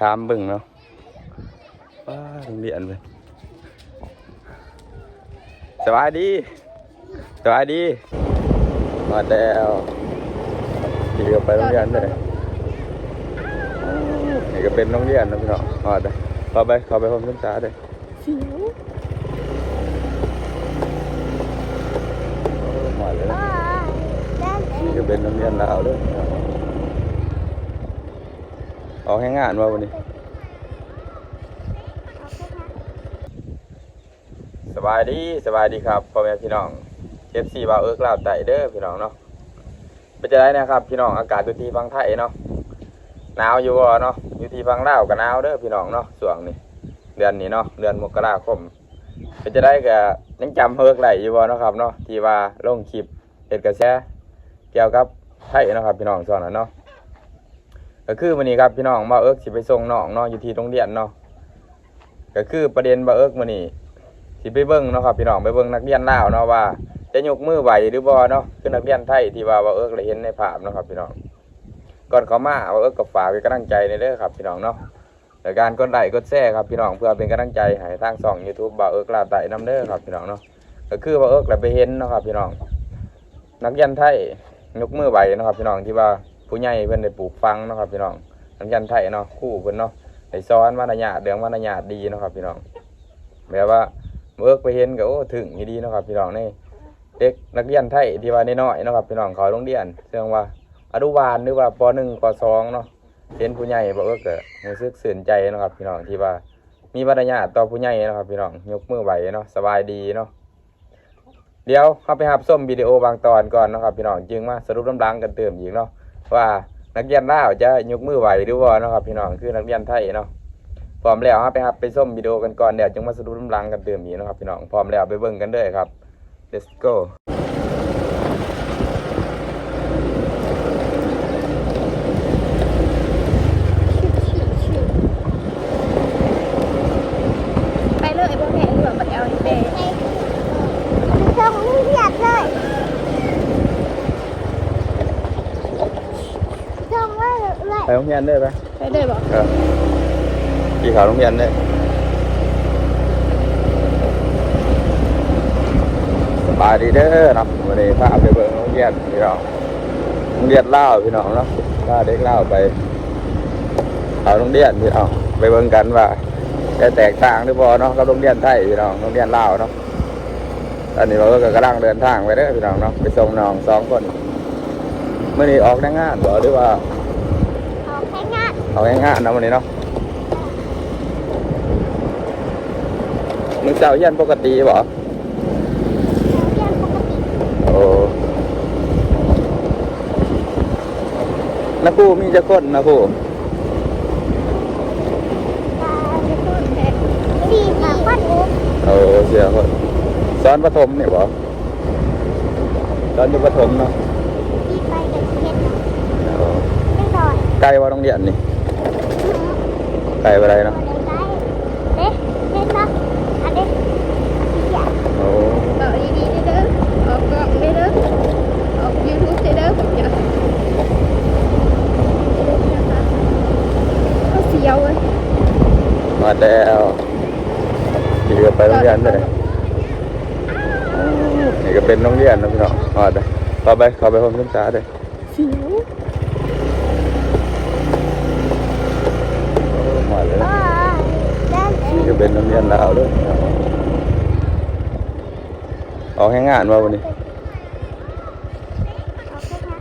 ถามเบิ่งเนาะว้าโรงเรียนเลยสบายดีสบายดี มาแล้วพี่ก็ไปโรงเรียนเลยนี่ก็เป็นโรงเรียนนะพี่น้องมาเลยเข้าไปเข้าไปพร้อมศึกษาเลยเสียวมาเลยนี่ก็เป็นโรงเรียนลาวด้วย ออกให้งานว่าวันนี้ สบายดีสบายดีครับพ่อแม่พี่น้องเอฟซีบาเอิร์กลาวไตเด้อพี่น้องเนาะเป็นจะได้นะครับ พี่น้องอากาศอยู่ที่ฟังไทยเนาะหนาวอยู่บ่เนาะอยู่ที่ฟังลาวก็หนาวเด้อพี่น้องเนาะช่วงนี้เดือนนี้เนาะเดือนมกราคมเป็นจะได้ก็ยังจำเฮิร์กไหลอยู่บ่เนาะครับเนาะที่ว่าลงคลิปเอ็ดกระแสเกี่ยวกับไทยนะครับ พี่น้องช่วงนั้นเนาะ ก็คือวันนี้ครับพี่น้องบาวเอิกสิไปส่งน้องเนาะอยู่ที่โรงเรียนเนาะก็คือประเด็นบาวเอิกวันนี้สิไปเบิ่งเนาะครับพี่น้องไปเบิ่งนักเรียนลาวเนาะว่าจะยกมือไหวหรือบ่เนาะคือนักเรียนไทยที่ว่าว่าเอิกได้เห็นในภาพเนาะครับพี่น้องก่อนเขามาว่าเอิกก็ฝากเป็นกำลังใจในเด้อครับพี่น้องเนาะและการกดไลค์กดแชร์ครับพี่น้องเพื่อเป็นกำลังใจให้ทางช่อง YouTube บ่าวเอิกลาไต่นํเด้อครับพี่น้องเนาะก็คือว่าเอิกได้ไปเห็นเนาะครับพี่น้องนักเรียนไทยยกมือไหวเนาะครับพี่น้องที่ว่า ผู้ใหญ่เพิ่นได้ปลูกฝังเนาะครับพี่น้องนักเรียนไทยเนาะครู่เพิ่นเนาะได้สอนมารยาเรื่องมารยาดีเนาะครับพี่น้องแบบว่าเวิร์กไปเห็นก็โอ้ถึงดีเนาะครับพี่น้องนี่เด็กนักเรียนไทยที่ว่าน้อยๆเนาะครับพี่น้องเขาโรงเรียนเรื่องว่าอนุบาลหรือว่าปหนึ่งปสองเนาะเห็นผู้ใหญ่บอกว่าเกิดรู้สึกสื่นใจนะครับ พี่น้องที่ว่ามีมารยาต่อผู้ใหญ่นะครับ พี่น้องยกมือไหวเนาะสบายดีเนาะเดี๋ยวเข้าไปหับส้มวิดีโอบางตอนก่อนนะครับ พี่น้องจึงมาสรุปลำดังกันเติมอีกเนาะ ว่านักเรียนลาวจะยกมือไหวหรือว่าเนะครับ พี่น้องคือนักเรียนไทยเนาะพร้อมแล้วครับไปครับไปส้มวิดีโอกันก่อนเดี๋ยวจึงมาสรุปลำลังกันเติมนี้นะครับพี่น้องพร้อมแล้วไปเบิ่งกันเลยครับ let's go ไปเลยบ่แม่เหลือบัดเอาแม่ ส่งนี่เพียบเลยส่งว่าเลย ไปโรงเรียนเลยไหมไปเลยบ่เออขี่ขาวโรงเรียนเลยสบายดีเด้อเนาะวันนี้พาไปเบิ่งโรงเรียนพี่น้องโรงเรียนลาวพี่น้องเนาะพาเด็กลาวไปเอาโรงเรียนพี่น้องไปเบิ่งกันว่าจะแตกต่างหรือบ่เนาะกับโรงเรียนไทยพี่น้องโรงเรียนลาวเนาะตอนนี้เราก็กำลังเดินทางไปเด้อพี่น้องเนาะไปส่งน้องสองคนเมื่อนี้ออกในงานบ่หรือว่าออกแค่งาน เอาในงานเนาะวันนี้เนาะมึงเจ้าเยี่ยนปกติบ่เรียนปกติโอ้นักผู้มีจะคนนะผู้ตาจะพูดแค่สี่สามพันหกโอ้เสียคนสอนประถมนี่บ่สอนอยู่ประถมเนาะที่ไปกับเช็ดโอ้ไม่ต่อยไกลว่าโรงเรียนนี่ ไกลไปไรเนาะเด็กเด็กนะอันเด็กโอ้เอาดีๆเด้อออกกล้องเด้อออก YouTube เด้อผมอยากก็เสียวเว้ยมาแล้วขี่ก็ไปโรงเรียนเลยนี่ก็เป็นโรงเรียนนะพี่น้องมาเลยเข้าไปข้าไปพร้อมศึกษาเลยเสียว มาเลยเออเดินเอนี่งก็เป็นโรงเรียนลาวด้วยออกให้งานว่าวันนี้ออกแค่งาน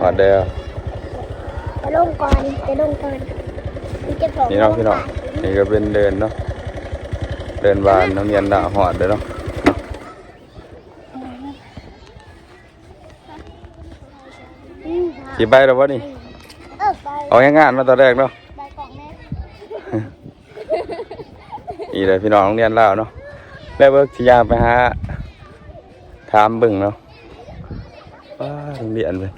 มาเดียวไปลงก่อนไปลงก่อนมีเจ้าของนี่เนาะพี่น้องนี่ก็เป็นเดินเนาะเดินบานโรงเรียนลาวหอดเลยเนาะขี่ไปแล้ววะนี่เออไปออกให้งานมาตอนแรกเนาะไปกล่องแม่ นี่เลยพี่น้องโรงเรียนลาวเนาะแล้วเบิกที่ยางไปหาถามเบิ่งเนาะว้าโรงเรียนเลย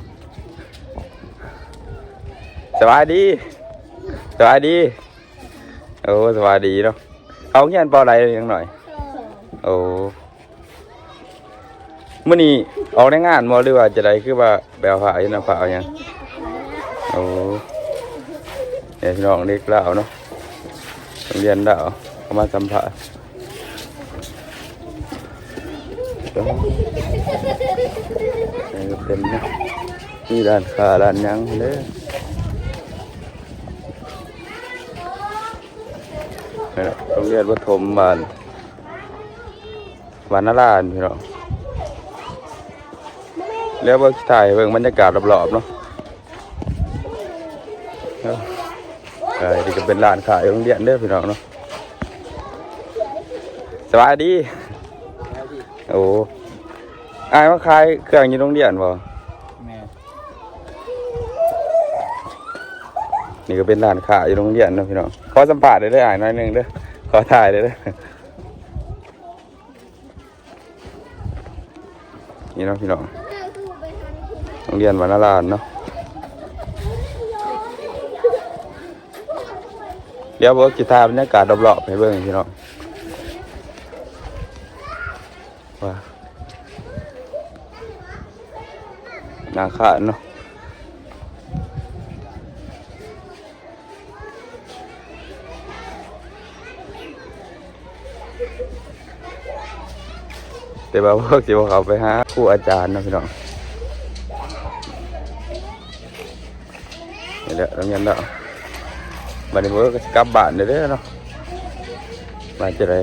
สบายดีสบายดีโอ้สบายดีเนาะเขาเงียนปออะไรยังหน่อยโอ้มื่อนี้ออกในงานมอหรือว่าจะได้คือว่าแบลผ้าอยู่นะผ้าเอาหยังโอ้เนี่ยพี่น้องเด็กลาวเนาะโรง เรียนลาวเขามาสัมภาษณ์เดี๋ยวนี่ก็เป็นเนะมีร้านค้าร้านยังเด้อนี่โรงเรียนประถมบานวานาลานพี่น้องแล้วเบิ่งถ่ายเบิ่งบรรยากาศรอบๆเนาะ ใช่นี่ก็เป็นร้านขายโรงเรียนเด้อพี่น้องเนาะสบายดี โอ้อายมาขายเครื่องอยู่โรงเรียนบ่แม่นี่ก็เป็นร้านขายอยู่โรงเรียนเนาะพี่น้องขอสัมภาษณ์ได้เด้ออ่านหน่อยหนึงเด้อขอถ่ายได้เด้อนี่เนาะพี่น้องโรงเรียนวรรณรานเนาะ ดี๋ยวเบิกจิตาบรรยากาศรอบๆให้เบิ่งพี่น้องว่านาคาเนาะแต่ว่าพวกสิว่าเขาไปหาครูอาจารย์นะพี่น้องนี่แหละโรงเรียนแล้วบัดาว ร์กกลับบ้านเด้อเนาะบ้านจะไร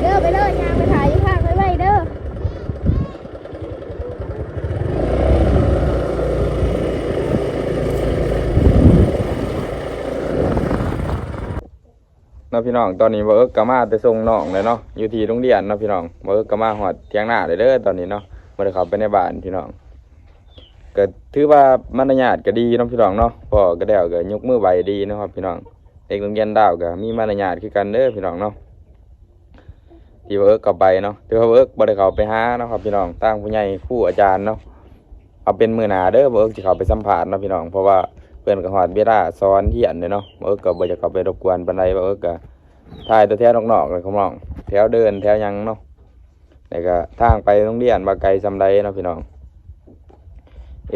เด้อไปเด้อยางไปถ่ายอยู่ข้างไว้ไว้เด้อ เนาะพี่น้องตอนนี้เวิร์กก็มาแต่ส่งน้องเลยเนาะอยู่ที่โรงเรียนเนาะพี่น้องเวิร์กก็มาหอดเที่ยงหน้าเลยเด้อตอนนี้เนาะบ่ได้เข้าไปในบ้านพี่น้องก็ถือว่ามารยาทก็ดีเนาะพี่น้องเนาะพ่อก็แล้วก็ยกมือไหวดีนาะครับพี่น้องเด็กโรงเรียนดาวก็มีมารยาทคือกันเด้อพี่น้องเนาะที่เวิร์กก็ไปเนาะถือว่าเวิร์กบ่ได้เขาไปหาเนาะครับพี่น้องตั้งผู้ใหญ่ครูอาจารย์เนาะเอาเป็นมือหนาเด้อเวิร์กสิเขาไปสัมภาษณ์เนาะพี่น้องเพราะว่า เพิ่นก็ฮอดเวลาสอนเรียนเลยเนาะเวิร์กก็บ่จะเข้าไปรบกวนปานใดเวิร์กก็ถ่ายตัวแถวนอกๆเลยครับน้องแถวเดินแถวยังเนาะแล้วก็ทางไปโรงเรียนว่าไกลซำใดเนาะพี่น้อง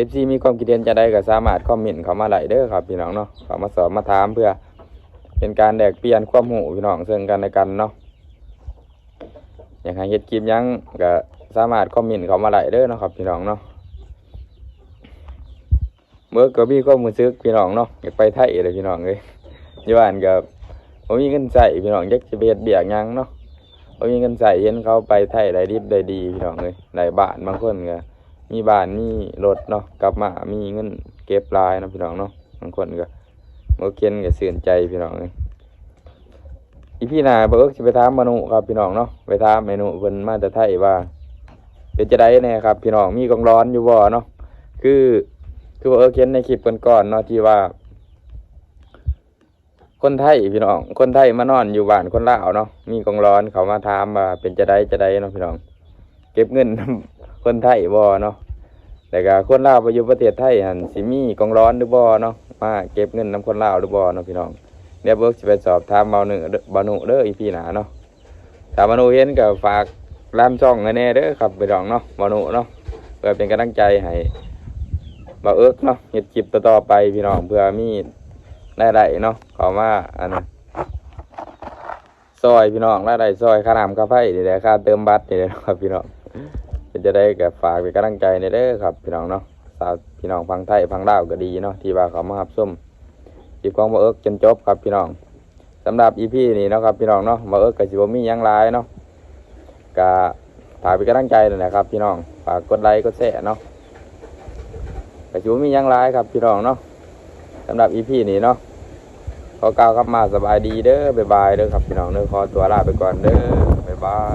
FC มีความคิดเห็นจะได้ก็สามารถคอมเมนต์เข้ามาได้เด้อครับพี่น้องเนาะเข้ามาสอบมาถามเพื่อ เป็นการแลกเปลี่ยนความรู้พี่น้องซึ่งกันและกันเนาะอยากให้เฮ็ดคลิปยังก็สามารถคอมเมนต์เข้ามาได้เด้อเนาะครับพี่น้องเนาะ มื่อก็มีความรู้สึกพี่น้องเนาะอยากไปไทยเลยพี่น้องเอ้ยอยู่บ้านก็ผมมีเงินใส่พี่น้องจักจะไปเฮ็ดเบียกยังเนาะผมมีเงินใส่เห็นเขาไปไทยได้ดิบได้ดีพี่น้องเลยได้บ้านบางคนก็มีบ้านมีรถเนาะกลับมามีเงินเก็บรายนะพี่น้องเนาะบางคนก็บ่เคียนก็เสื่นใจพี่น้องเลยอีพี่นาเบิกสิไปถามมนุครับพี่น้องเนาะไปถามเมนูเพิ่นมาแต่ไทยว่าเป็นจะได้แน่ครับ พี่น้องมีกองร้อนอยู่บ่เนาะคือ คือว่าเออเขียนในคลิปก่อนๆเนาะที่ว่า คนไทยพี่น้อง คนไทยมานอนอยู่บ้านคนลาวเนาะมีกองร้อนเขามาถามว่าเป็นจะได้จะได้เนาะพี่น้อง เก็บเงินคนไทยบ่เนาะแต่ก็คนลาวไปอยู่ประเทศไทยหันสิมีกองร้อนหรือบ่เนาะมาเก็บเงินนํคนลาวหรือบ่เนาะพี่น้องเดี๋ยวเบิร์กสิไปสอบถามเบาหนึ่งบาหนุเด้ออีพี่หนาเนาะถ้าเบาหนุเห็นก็ฝากร้านช่องให้แน่เด้อครับพี่น้องเนาะบาหนุเนาะเพื่อเป็นกำลังใจให้ บาเอิกเนาะเฮ็ดคลิปต่อๆไปพี่น้องเพื่อมีได้ได้เนาะขอมาอันนั้ซอยพี่น้องได้ได้ซอยค่าน้ำค่าไฟนี่แหละค่าเติมบัตรนี่แหละครับพี่น้องเป็นจะได้กับฝากเป็นกำลังใจในเด้อครับ พี่น้องเนาะสาวพี่น้องฟังไทยฟังลาวก็ดีเนาะที่ว่าเขามาหับส้มจีบกองมาเอิกจนจบครับพี่น้องสำหรับอีพีนี่เนาะครับพี่น้องเนาะมาเอิกกับสิบมียังหลายเนาะก็ฝากเป็นกำลังใจเลยนะครับ พี่น้องฝากกดไลค์กดแชร์เนาะ ระชูมียังหลายครับพี่น้องเนาะสำหรับอีพีนี้เนาะขอกล่าวคำมาสบายดีเด้อบ๊ายบายเด้อครับพี่น้องเด้อขอตัวลาไปก่อนเด้อบ๊ายบาย